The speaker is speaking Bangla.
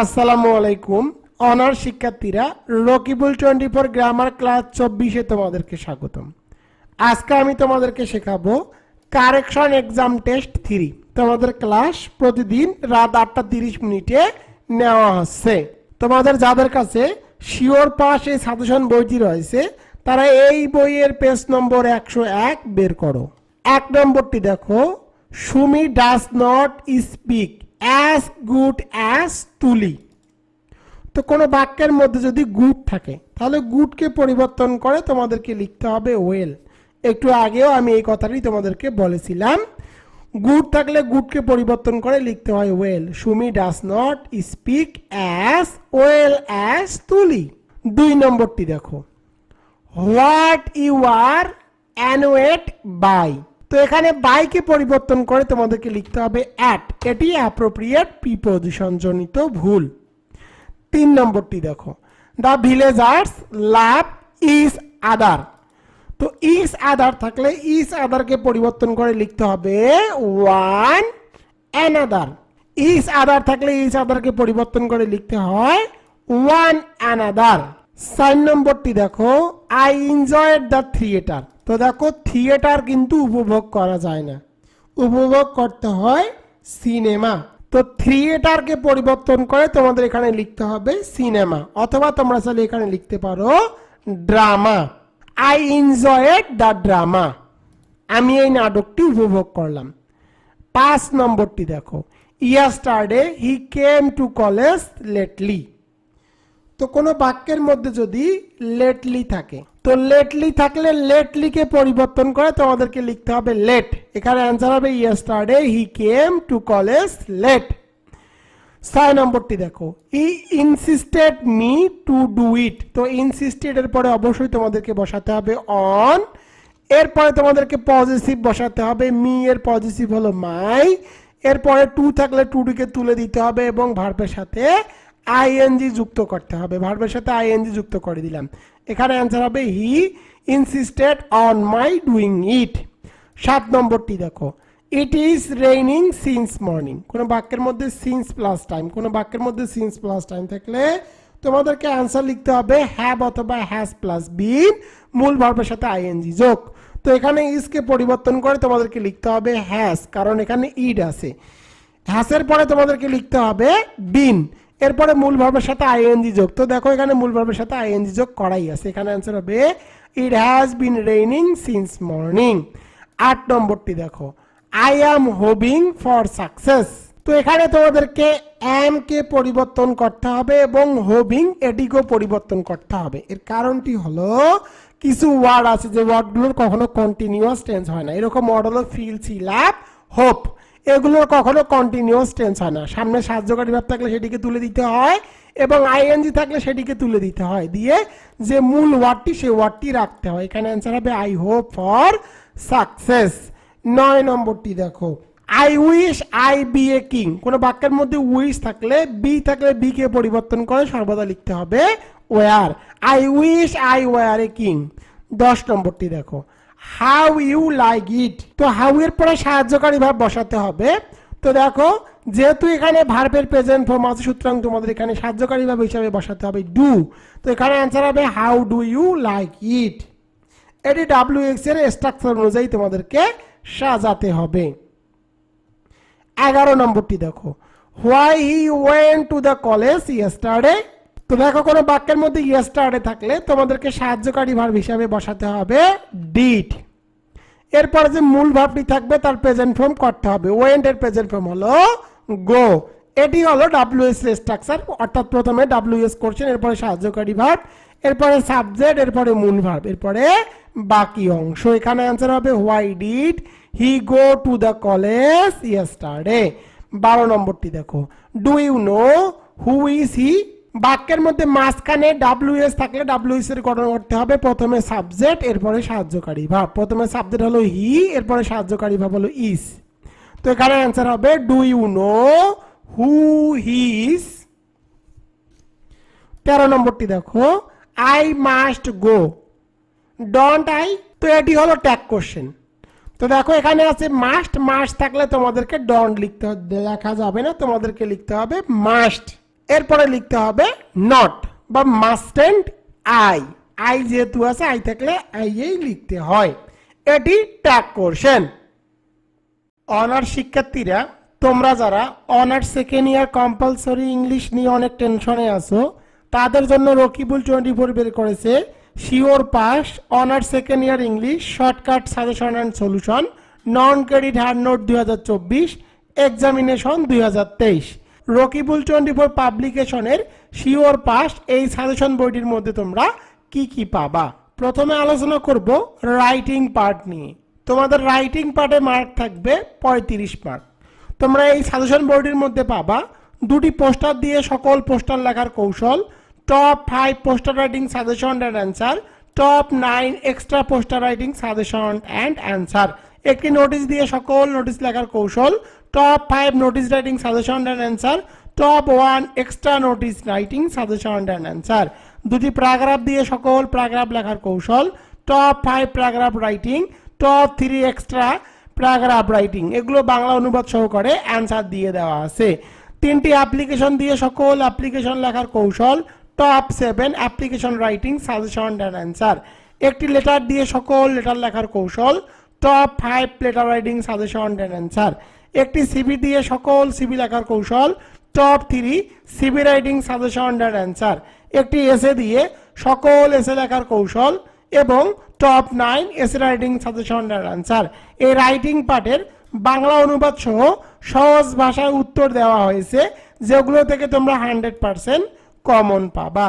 আসসালামু আলাইকুম। অনার শিক্ষার্থীরা, Rakibul twenty four grammar class চব্বিশে তোমাদেরকে স্বাগতম। আজকে আমি তোমাদেরকে শেখাবো কারেকশন এক্সাম টেস্ট থ্রি। তোমাদের ক্লাস প্রতিদিন রাত আটটা তিরিশ মিনিটে নেওয়া হচ্ছে। তোমাদের যাদের কাছে শিওর পাস এই সাজেশন বইটি রয়েছে, তারা এই বইয়ের পেজ নম্বর একশো এক বের করো। এক নম্বরটি দেখো, Sumi does not speak. As good as Tuli. তো কোনো বাক্যের মধ্যে যদি গুড থাকে, তাহলে গুডকে পরিবর্তন করে তোমাদেরকে লিখতে হবে ওয়েল একটু আগেও আমি এই কথাটি তোমাদেরকে বলেছিলাম। গুড থাকলে গুডকে পরিবর্তন করে লিখতে হয় well Sumi does not speak as well as Tuli. দুই নম্বরটি দেখো। What you are annoyed by তো এখানে বাইকে পরিবর্তন করে তোমাদেরকে লিখতে হবে অ্যাট এটি অ্যাপ্রোপ্রিয়েট প্রিপোজিশন জনিত ভুল। তিন নম্বরটি দেখো। The villagers love each other তো ইজ আদার থাকলে ইজ আদারকে পরিবর্তন করে লিখতে হবে ওয়ান অ্যানাদার ইজ আদার থাকলে ইজ আদারকে পরিবর্তন করে লিখতে হয় ওয়ান অ্যানাদার চার নম্বরটি দেখো। আই এনজয়েড দ্য থিয়েটার তো দেখো থিয়েটার কিন্তু উপভোগ করা যায় না। উপভোগ করতে হয় সিনেমা তো থিয়েটারকে পরিবর্তন করে তোমাদের এখানে লিখতে হবে সিনেমা অথবা তোমরা চাইলে এখানে লিখতে পারো drama I enjoyed the drama আমি এই নাটকটি উপভোগ করলাম। পাঁচ নম্বরটি দেখো yesterday he came to college lately তো কোনো বাক্যের মধ্যে যদি লেটলি থাকে তো লেটলি থাকলে লেটলিকে পরিবর্তন করে? তোমাদেরকে লিখতে হবে লেট। এখানে অ্যান্সার হবে yesterday he came to college late ছয় নম্বরটি দেখো he insisted me to do it তো ইনসিস্টেড এর পরে অবশ্যই তোমাদেরকে বসাতে হবে অন এরপরে তোমাদেরকে পজিটিভ বসাতে হবে মি এর পজিটিভ হলো মাই এরপরে টু থাকলে টু টুটিকে তুলে দিতে হবে এবং ভার্বের সাথে আইএনজি যুক্ত করতে হবে। ভার্বের সাথে আইএনজি যুক্ত করে দিলাম। এখানে অ্যান্সার হবে he insisted on my doing it সাত নম্বরটি দেখো it is raining since morning কোনো বাক্যের মধ্যে সিন্স প্লাস টাইম কোনো বাক্যের মধ্যে সিন্স প্লাস টাইম থাকলে তোমাদেরকে অ্যান্সার লিখতে হবে হ্যাভ অথবা হ্যাজ প্লাস বিন মূল ভার্বের সাথে আইএনজি যোগ। তো এখানে ইজকে পরিবর্তন করে তোমাদেরকে লিখতে হবে হ্যাজ কারণ এখানে ইড আছে। হ্যাসের পরে তোমাদেরকে লিখতে হবে বিন এরপরে মূল ভার্বের সাথে আইএনজি যোগ। তো দেখো এখানে মূল ভার্বের সাথে আইএনজি যোগ করাই আছে। এখানে অ্যান্সার হবে it has been raining since morning আট নম্বরটি দেখো I am hoping for success তো এখানে তোমাদেরকে অ্যাম কে পরিবর্তন করতে হবে এবং হোবিং এটিকেও পরিবর্তন করতে হবে। এর কারণটি হলো, কিছু ওয়ার্ড আছে যে ওয়ার্ডগুলোর কখনো কন্টিনিউয়াস টেন্স হয় না। এরকম ওয়ার্ড হলো ফিল সিলাপ হোপ এগুলোর কখনো কন্টিনিউয়াস টেন্স হয় না। সামনে সাহায্যকারী ভাব থাকলে সেটিকে তুলে দিতে হয় এবং আইএনজি থাকলে সেটিকে তুলে দিতে হয়। দিয়ে যে মূল ওয়ার্ডটি সেই ওয়ার্ডটি রাখতে হয়। এখানে অ্যান্সার হবে আই হোপ ফর সাকসেস নয় নম্বরটি দেখো I wish I be a king কোনো বাক্যের মধ্যে উইশ থাকলে বি থাকলে বি কে পরিবর্তন করে সর্বদা লিখতে হবে were I wish I were a king দশ নম্বরটি দেখো হাউ ইউ লাইক ইট তো হাউ এর পরে সাহায্যকারী ভাব বসাতে হবে। তো দেখো, যেহেতু এখানে ভার্বের প্রেজেন্ট ফর্ম আছে, সুতরাং তোমাদের এখানে সাহায্যকারী ভাব হিসাবে বসাতে হবে ডু তো এখানে অ্যান্সার হবে how do you like it এটি ডাব্লিউ এক্সের স্ট্রাকচার অনুযায়ী তোমাদেরকে সাজাতে হবে। এগারো নম্বরটি দেখো। Why he went to the college yesterday তো দেখো, কোনো বাক্যের মধ্যে ইয়েস্টারডে থাকলে তোমাদেরকে সাহায্যকারী ভার্ব হিসাবে বসাতে হবে ডিড এরপরে যে মূল ভাবটি থাকবে, তার প্রেজেন্ট ফর্ম করতে হবে। ওয়েন্ট এর প্রেজেন্ট ফর্ম হলো গো এটি হলো ডাব্লিউএস স্ট্রাকচার অর্থাৎ প্রথমে ডাব্লিউএস করছেন এরপরে সাহায্যকারী ভার্ব এরপরে সাবজেক্ট এরপরে মূল ভার্ব এরপরে বাকি অংশ। এখানে অ্যান্সার হবে why did he go to the college yesterday বারো নম্বরটি দেখো। Do you know who is he বাক্যের মধ্যে মাঝখানে ডাব্লিউএস থাকলে ডাব্লিউএস এর গঠন করতে হবে প্রথমে সাবজেক্ট এরপরে সাহায্যকারী ভাব। প্রথমে সাবজেক্ট হলো হি এরপরে সাহায্যকারী ভাব হলো ইস তো এখানে অ্যান্সার হবে do you know who he is তেরো নম্বরটি দেখো I must go don't I তো এটি হলো ট্যাগ কোশ্চেন তো দেখো এখানে আছে মাস্ট মাস্ট থাকলে তোমাদেরকে ডন্ট লিখতে লেখা যাবে না, তোমাদেরকে লিখতে হবে মাস্ট এরপরে লিখতে হবে নট বা মাস্ট অ্যান্ড আই আই যেহেতু আছে আই থাকলে আই এই লিখতে হয়। এটি ট্যাগ কোর্শন অনার্স শিক্ষার্থীরা, তোমরা যারা honours second year compulsory English নিয়ে অনেক টেনশনে আছো, তাদের জন্য রকিবুল টোয়েন্টি ফোর বের করেছে sure pass honours second year English shortcut suggestion and solution non credit hard note দুই হাজার চব্বিশ এক্সামিনেশন দুই হাজার তেইশ। রকিবুল টোয়েন্টি ফোর পাবলিকেশনের শিওর পাস এই সাজেশন বইটির মধ্যে তোমরা কি কি পাবা? প্রথমে আলোচনা করব রাইটিং পার্ট নিয়ে। তোমাদের রাইটিং পার্টে মার্ক থাকবে পঁয়ত্রিশ মার্ক তোমরা এই সাজেশন বোর্ডের মধ্যে পাবা দুটি পোস্টার দিয়ে সকল পোস্টার লেখার কৌশল top five poster writing suggestion and answer top nine extra poster writing suggestion and answer একটি নোটিশ দিয়ে সকল নোটিশ লেখার কৌশল top five notice writing suggestion and answer top one extra notice writing suggestion and answer দুটি প্যারাগ্রাফ দিয়ে সকল প্যারাগ্রাফ লেখার কৌশল। Top five paragraph writing top three extra paragraph writing এগুলো বাংলা অনুবাদ সহকারে অ্যান্সার দিয়ে দেওয়া আছে। তিনটি অ্যাপ্লিকেশন দিয়ে সকল অ্যাপ্লিকেশন লেখার কৌশল। Top seven application writing suggestion and answer একটি লেটার দিয়ে সকল লেটার লেখার কৌশল। Top five letter writing suggestion and answer একটি সিবি দিয়ে সকল সিবি লেখার কৌশল top three CV writing suggestion and answer একটি এসে দিয়ে সকল এসে লেখার কৌশল এবং top nine essay writing suggestion and answer এই রাইটিং পার্টের বাংলা অনুবাদ সহ সহজ ভাষায় উত্তর দেওয়া হয়েছে, যেগুলো থেকে তোমরা হান্ড্রেড পার্সেন্ট কমন পাবা।